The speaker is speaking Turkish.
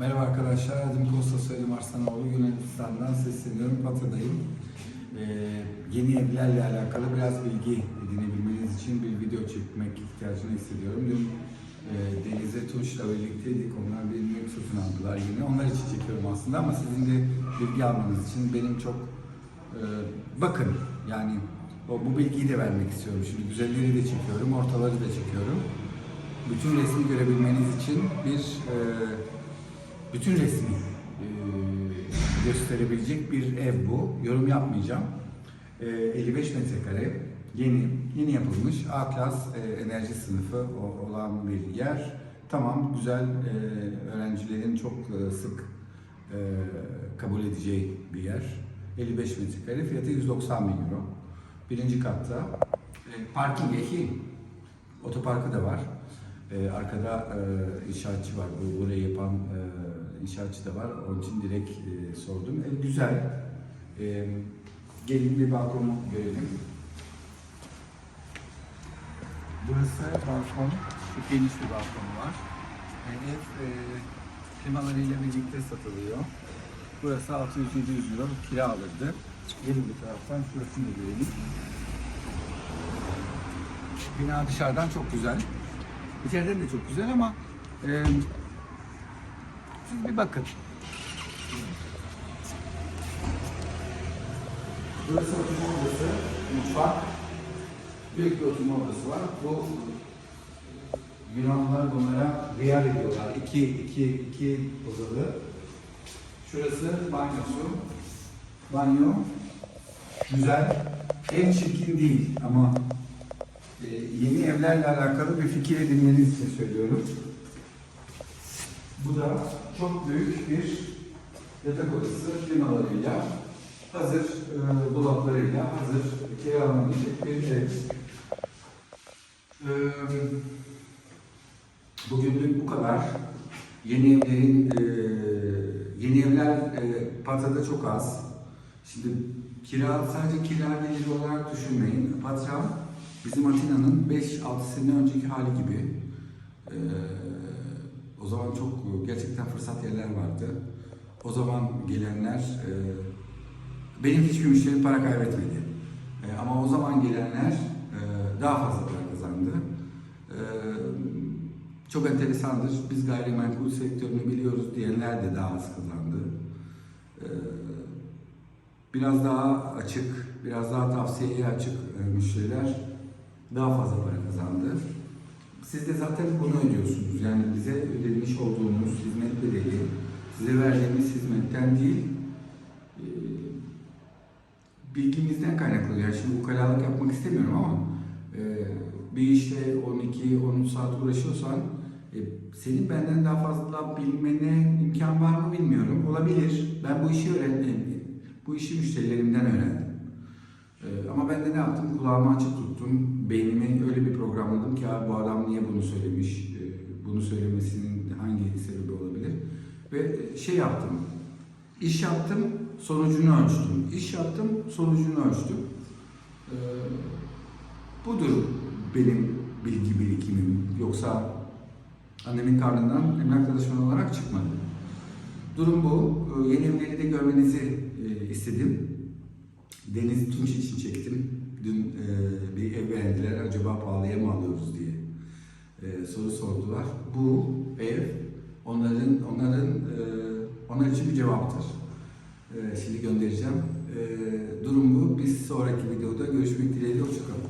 Merhaba arkadaşlar, adım Kosta Selim Arslanoğlu, Yunanistan'dan sesleniyorum, Pata'dayım. Ee, yeni evlerle alakalı biraz bilgi edinebilmeniz için bir video çekmek ihtiyacını hissediyorum. Dün e, Deniz'e Tunç'la birlikteydik, onlar bir mülk aldılar yine. Onlar için çekiyorum aslında ama sizin de bilgi almanız için benim çok e, bakın yani o, bu bilgiyi de vermek istiyorum. Şimdi güzelleri de çekiyorum, ortaları da çekiyorum. Bütün resmi görebilmeniz için bir e, bütün resmi e, gösterebilecek bir ev bu. Yorum yapmayacağım. E, 55 metrekare, yeni, yeni yapılmış A-Klas e, enerji sınıfı olan bir yer. Tamam, güzel, e, öğrencilerin çok e, sık e, kabul edeceği bir yer. 55 metrekare, fiyatı 190 bin euro. Birinci katta. E, parking ehi, otoparkı da var. Ee, arkada e, inşaatçı var, bu burayı yapan e, inşaatçı da var. Onun için direkt e, sordum. E, güzel. E, gelin bir balkonu görelim. Burası balkon. Çok geniş bir balkonu var. E, ev e, klimalarıyla birlikte satılıyor. Burası 600-700 euro kira alırdı. Gelin bir taraftan şurasını da görelim. Bina dışarıdan çok güzel. İçeriden de çok güzel ama e, siz bir bakın. Burası oturma odası, mutfak. Büyük bir oturma odası var. Bu Yunanlılar bunlara riyal ediyorlar. İki, iki, iki odalı. Şurası banyosu. Banyo. Güzel. Ev çirkin değil ama e, yeni evlerle alakalı bir fikir edinmeniz için söylüyorum. Bu da çok büyük bir yatak odası klimalarıyla, hazır e, dolaplarıyla, hazır kiralanabilecek bir ev. E, bugünlük bu kadar. Yeni evlerin, e, yeni evler e, Patra'da çok az. Şimdi kira sadece kira geliri olarak düşünmeyin. Patra bizim Atina'nın 5-6 sene önceki hali gibi. O zaman çok gerçekten fırsat yerler vardı. O zaman gelenler, e, benim hiçbir müşterim para kaybetmedi. E, ama o zaman gelenler e, daha fazla para kazandı. E, çok enteresandır. Biz gayrimenkul sektörünü biliyoruz diyenler de daha az kazandı. E, biraz daha açık, biraz daha tavsiyeye açık e, müşteriler daha fazla para kazandı. Siz de zaten bunu ödüyorsunuz. Yani bize ödemiş olduğunuz hizmet bedeli, size verdiğimiz hizmetten değil, e, bilgimizden kaynaklanıyor. Yani şimdi ukalalık yapmak istemiyorum ama e, bir işte 12-13 saat uğraşıyorsan e, senin benden daha fazla bilmene imkan var mı bilmiyorum. Olabilir. Ben bu işi öğrendim. Bu işi müşterilerimden öğrendim. Ee, ama ben de ne yaptım? Kulağımı açık tuttum. Beynimi öyle bir programladım ki "Ya bu adam niye bunu söylemiş? Ee, bunu söylemesinin hangi sebebi olabilir? Ve şey yaptım. İş yaptım, sonucunu ölçtüm. İş yaptım, sonucunu ölçtüm. Ee, budur benim bilgi birikimim. Yoksa annemin karnından emlak danışmanı olarak çıkmadım. Durum bu. Ee, Yeni evleri de görmenizi e, istedim. Deniz Tunç için çektim. Dün e, bir ev beğendiler. Acaba pahalıya mı alıyoruz diye e, soru sordular. Bu ev onların onların e, onlar için bir cevaptır. E, şimdi göndereceğim. E, durum bu. Biz sonraki videoda görüşmek dileğiyle. Hoşçakalın.